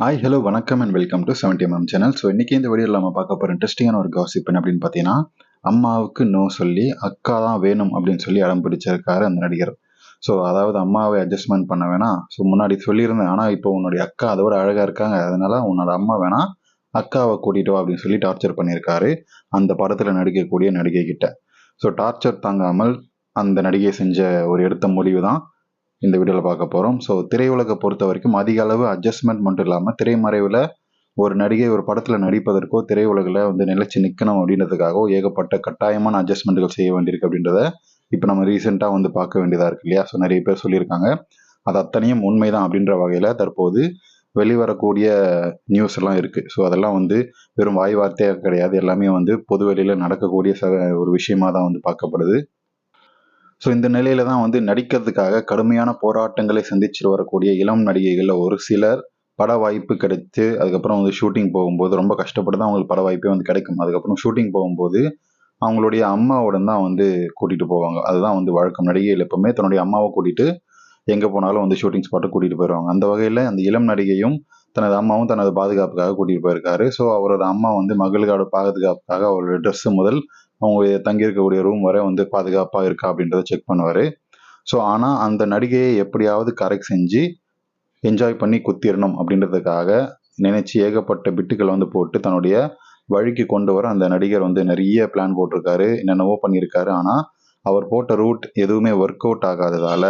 Hi hello வணக்கம் and welcome to seventy MM channel so இன்றைக்கி இந்த வீடியோவில் நம்ம பார்க்க போகிற இன்ட்ரெஸ்டிங்கான ஒரு காசிப் என்ன அப்படின்னு பார்த்தீங்கன்னா அம்மாவுக்கு நோ சொல்லி அக்கா தான் வேணும் அப்படின்னு சொல்லி அடம் பிடிச்சிருக்காரு அந்த நடிகர். ஸோ அதாவது அம்மாவை அட்ஜஸ்ட்மெண்ட் பண்ண வேணாம். ஸோ முன்னாடி சொல்லியிருந்தேன். ஆனால் இப்போ உன்னுடைய அக்கா அதோட அழகாக இருக்காங்க. அதனால உன்னோட அம்மா வேணாம் அக்காவை கூட்டிட்டு வா அப்படின்னு சொல்லி டார்ச்சர் பண்ணியிருக்காரு அந்த படத்தில் நடிக்கக்கூடிய நடிகை கிட்ட ஸோ டார்ச்சர் தாங்காமல் அந்த நடிகை செஞ்ச ஒரு எடுத்த முடிவு தான் இந்த வீடியோவில் பார்க்க போகிறோம் ஸோ திரையுலகை பொறுத்த வரைக்கும் அதிக அளவு அட்ஜஸ்ட்மெண்ட் மட்டும் இல்லாமல் திரைமறைவில் ஒரு நடிகை ஒரு படத்தில் நடிப்பதற்கோ திரையுலகில் வந்து நிலைச்சு நிற்கணும் அப்படின்றதுக்காகவோ ஏகப்பட்ட கட்டாயமான அட்ஜஸ்ட்மெண்ட்டுகள் செய்ய வேண்டியிருக்கு அப்படின்றத இப்போ நம்ம ரீசெண்டாக வந்து பார்க்க வேண்டியதாக இருக்கு இல்லையா? ஸோ நிறைய பேர் சொல்லியிருக்காங்க. அது அத்தனையும் உண்மைதான் அப்படின்ற வகையில் தற்போது வெளிவரக்கூடிய நியூஸ் எல்லாம் இருக்குது ஸோ அதெல்லாம் வந்து வெறும் வாய் வார்த்தையாக கிடையாது. எல்லாமே வந்து பொது வெளியில் நடக்கக்கூடிய ச ஒரு விஷயமாக தான் வந்து பார்க்கப்படுது. ஸோ இந்த நிலையில தான் வந்து நடிக்கிறதுக்காக கடுமையான போராட்டங்களை சந்திச்சு வரக்கூடிய இளம் நடிகைகளில் ஒரு சிலர் பட வாய்ப்பு கிடைத்து அதுக்கப்புறம் வந்து ஷூட்டிங் போகும்போது ரொம்ப கஷ்டப்பட்டு தான் அவங்களுக்கு பட வாய்ப்பே வந்து கிடைக்கும். அதுக்கப்புறம் ஷூட்டிங் போகும்போது அவங்களுடைய அம்மாவுடன் தான் வந்து கூட்டிகிட்டு போவாங்க. அதுதான் வந்து வழக்கம். நடிகைகள் எப்பவுமே தன்னுடைய அம்மாவை கூட்டிகிட்டு எங்கே போனாலும் வந்து ஷூட்டிங் ஸ்பாட்டை கூட்டிகிட்டு போயிடுவாங்க அந்த வகையில் அந்த இளம் நடிகையும் தனது அம்மாவும் தனது பாதுகாப்புக்காக கூட்டிகிட்டு போயிருக்காரு. ஸோ அவரோட அம்மா வந்து மகளுக்கான பாதுகாப்புக்காக அவரோட ட்ரெஸ்ஸு முதல் அவங்க தங்கியிருக்கக்கூடிய ரூம் வரை வந்து பாதுகாப்பாக இருக்கா அப்படின்றத செக் பண்ணுவார். ஸோ ஆனால் அந்த நடிகையை எப்படியாவது கரெக்ட் செஞ்சு என்ஜாய் பண்ணி குத்திடணும் அப்படின்றதுக்காக நினைச்சு ஏகப்பட்ட பிட்டுகளை வந்து போட்டு தன்னுடைய வழிக்கு கொண்டு வர அந்த நடிகர் வந்து நிறைய பிளான் போட்டிருக்காரு என்னென்னவோ பண்ணியிருக்காரு. ஆனால் அவர் போட்ட ரூட் எதுவுமே ஒர்க் அவுட் ஆகாததால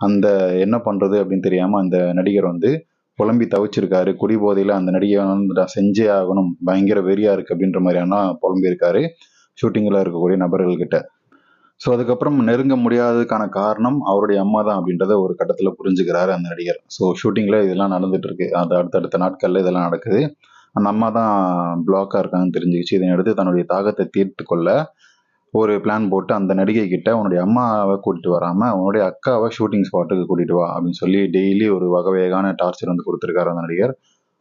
அந்த என்ன பண்ணுறது அப்படின்னு தெரியாமல் அந்த நடிகர் வந்து புலம்பி தவிச்சிருக்காரு. குடிபோதையில் அந்த நடிகை வந்து செஞ்சே ஆகணும் பயங்கர வெறியாக இருக்குது அப்படின்ற மாதிரியான புலம்பியிருக்காரு. ஷூட்டிங்கில் இருக்கக்கூடிய நபர்கள்கிட்ட. ஸோ அதுக்கப்புறம் நெருங்க முடியாததுக்கான காரணம் அவருடைய அம்மா தான் அப்படின்றத ஒரு கட்டத்தில் புரிஞ்சுக்கிறாரு அந்த நடிகர். ஸோ ஷூட்டிங்கில் இதெல்லாம் நடந்துட்டு இருக்கு அது அடுத்தடுத்த நாட்களில் இதெல்லாம் நடக்குது. அந்த அம்மா தான் பிளாக்காக இருக்காங்கன்னு தெரிஞ்சுக்கிச்சு. இதனை எடுத்து தன்னுடைய தாகத்தை தீர்த்து கொள்ள ஒரு பிளான் போட்டு அந்த நடிகை கிட்ட உன்னுடைய அம்மாவை கூட்டிட்டு வராமல் உன்னுடைய அக்காவை ஷூட்டிங் ஸ்பாட்டுக்கு கூட்டிட்டு வா அப்படின்னு சொல்லி டெய்லி ஒரு வகவேகான டார்ச்சர் வந்து கொடுத்துருக்காரு அந்த நடிகர்.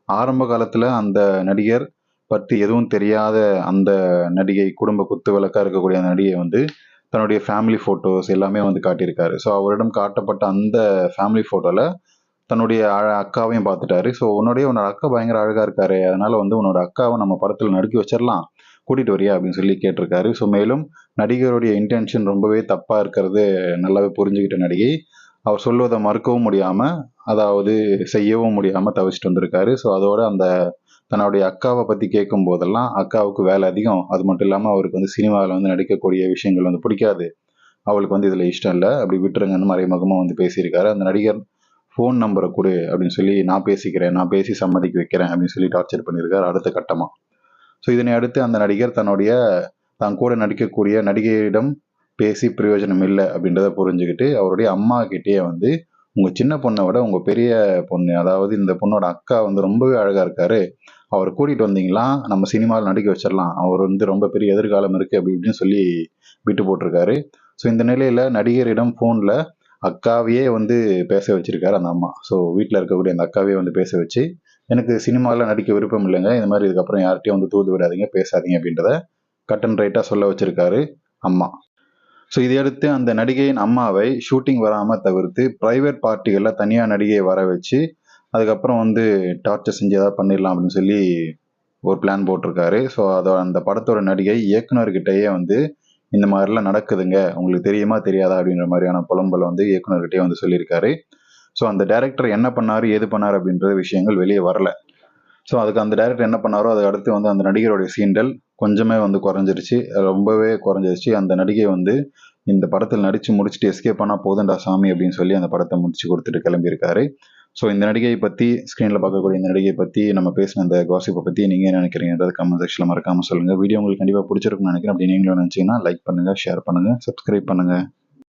ஆரம்ப காலத்தில் அந்த நடிகர் பற்றி எதுவும் தெரியாத அந்த நடிகை குடும்ப குத்து விளக்கா இருக்கக்கூடிய அந்த நடிகை வந்து தன்னுடைய ஃபேமிலி ஃபோட்டோஸ் எல்லாமே வந்து காட்டியிருக்காரு. ஸோ அவரிடம் காட்டப்பட்ட அந்த ஃபேமிலி ஃபோட்டோவில் தன்னுடைய அழ அக்காவையும் பார்த்துட்டாரு. ஸோ உன்னுடைய உன்னோட அக்கா பயங்கர அழகாக இருக்காரு அதனால வந்து உன்னோட அக்காவை நம்ம படத்தில் நடுக்கி வச்சிடலாம். கூட்டிகிட்டு வரியா அப்படின்னு சொல்லி கேட்டிருக்காரு. ஸோ மேலும் நடிகருடைய இன்டென்ஷன் ரொம்பவே தப்பாக இருக்கிறது நல்லாவே புரிஞ்சுக்கிட்ட நடிகை அவர் சொல்வதை மறுக்கவும் முடியாமல் அதாவது செய்யவும் முடியாமல் தவிச்சிட்டு வந்திருக்காரு. ஸோ அதோட அந்த தன்னுடைய அக்காவை பற்றி கேட்கும் போதெல்லாம் அக்காவுக்கு வேலை அதிகம். அது மட்டும் இல்லாமல் அவருக்கு வந்து சினிமாவில் வந்து நடிக்கக்கூடிய விஷயங்கள் வந்து பிடிக்காது. அவளுக்கு வந்து இதில் இஷ்டம் இல்லை. அப்படி விட்டுருங்கன்னு மறைமுகமாக வந்து பேசியிருக்காரு. அந்த நடிகர் ஃபோன் நம்பரை கொடு அப்படின்னு சொல்லி நான் பேசிக்கிறேன். நான் பேசி சம்மதிக்க வைக்கிறேன் அப்படின்னு சொல்லி டார்ச்சர் பண்ணியிருக்காரு அடுத்த கட்டமாக ஸோ இதனை அடுத்து அந்த நடிகர் தன்னுடைய தான் கூட நடிக்கக்கூடிய நடிகையிடம் பேசி பிரயோஜனம் இல்லை அப்படின்றத புரிஞ்சுக்கிட்டு அவருடைய அம்மா கிட்டேயே வந்து உங்கள் சின்ன பொண்ணை விட உங்கள் பெரிய பொண்ணு அதாவது இந்த பொண்ணோட அக்கா வந்து ரொம்பவே அழகாக இருக்காரு. அவர் கூட்டிகிட்டு வந்தீங்களா? நம்ம சினிமாவில் நடிக்க வச்சிடலாம். அவர் வந்து ரொம்ப பெரிய எதிர்காலம் இருக்குது அப்படி இப்படின்னு சொல்லி விட்டு போட்டிருக்காரு. ஸோ இந்த நிலையில் நடிகரிடம் ஃபோனில் அக்காவையே வந்து பேச வச்சிருக்காரு அந்த அம்மா. ஸோ வீட்டில் இருக்கக்கூடிய அந்த அக்காவையே வந்து பேச வச்சு எனக்கு சினிமாவில் நடிக்க விருப்பம் இல்லைங்க. இந்த மாதிரி இதுக்கப்புறம் யார்கிட்டையும் வந்து தூது விடாதீங்க. பேசாதீங்க அப்படின்றத கட் அண்ட் ரைட்டாக சொல்ல வச்சிருக்காரு அம்மா. ஸோ இதையடுத்து அந்த நடிகையின் அம்மாவை ஷூட்டிங் வராமல் தவிர்த்து ப்ரைவேட் பார்ட்டிகளில் தனியாக நடிகையை வர வச்சு அதுக்கப்புறம் வந்து டார்ச்சர் செஞ்சு ஏதாவது பண்ணிடலாம் அப்படின்னு சொல்லி ஒரு பிளான் போட்டிருக்காரு. ஸோ அதோட அந்த படத்தோட நடிகை இயக்குனர்கிட்டயே வந்து இந்த மாதிரிலாம் நடக்குதுங்க உங்களுக்கு தெரியுமா தெரியாதா அப்படின்ற மாதிரியான புலம்பல் வந்து இயக்குனர்கிட்டயே வந்து சொல்லியிருக்காரு. ஸோ அந்த டேரக்டர் என்ன பண்ணார் ஏது பண்ணார் அப்படின்ற விஷயங்கள் வெளியே வரல. ஸோ அதுக்கு அந்த டேரக்டர் என்ன பண்ணாரோ அதுக்கு அடுத்து வந்து அந்த நடிகருடைய சீண்டல் கொஞ்சமே வந்து குறைஞ்சிருச்சு. ரொம்பவே குறைஞ்சிருச்சு. அந்த நடிகை வந்து இந்த படத்தில் நடித்து முடிச்சுட்டு எஸ்கேப் பண்ணால் போதுண்டா சாமி அப்படின்னு சொல்லி அந்த படத்தை முடிச்சு கொடுத்துட்டு கிளம்பியிருக்காரு. ஸோ இந்த நடிகையை பற்றி ஸ்க்ரீனில் பார்க்கக்கூடிய இந்த நடிகையை பற்றி நம்ம பேசின அந்த காசிப்பை பற்றி நீங்கள் என்ன நினைக்கிறீங்கன்றது கமெண்ட் செக்ஷனில் மறக்காமல் சொல்லுங்கள் வீடியோ உங்களுக்கு கண்டிப்பாக பிடிச்சிருக்கும்னு நினைக்கிறேன். அப்படி நீங்களும் நினச்சிங்கன்னா லைக் பண்ணுங்கள் ஷேர் பண்ணுங்கள் சப்ஸ்கிரைப் பண்ணுங்கள்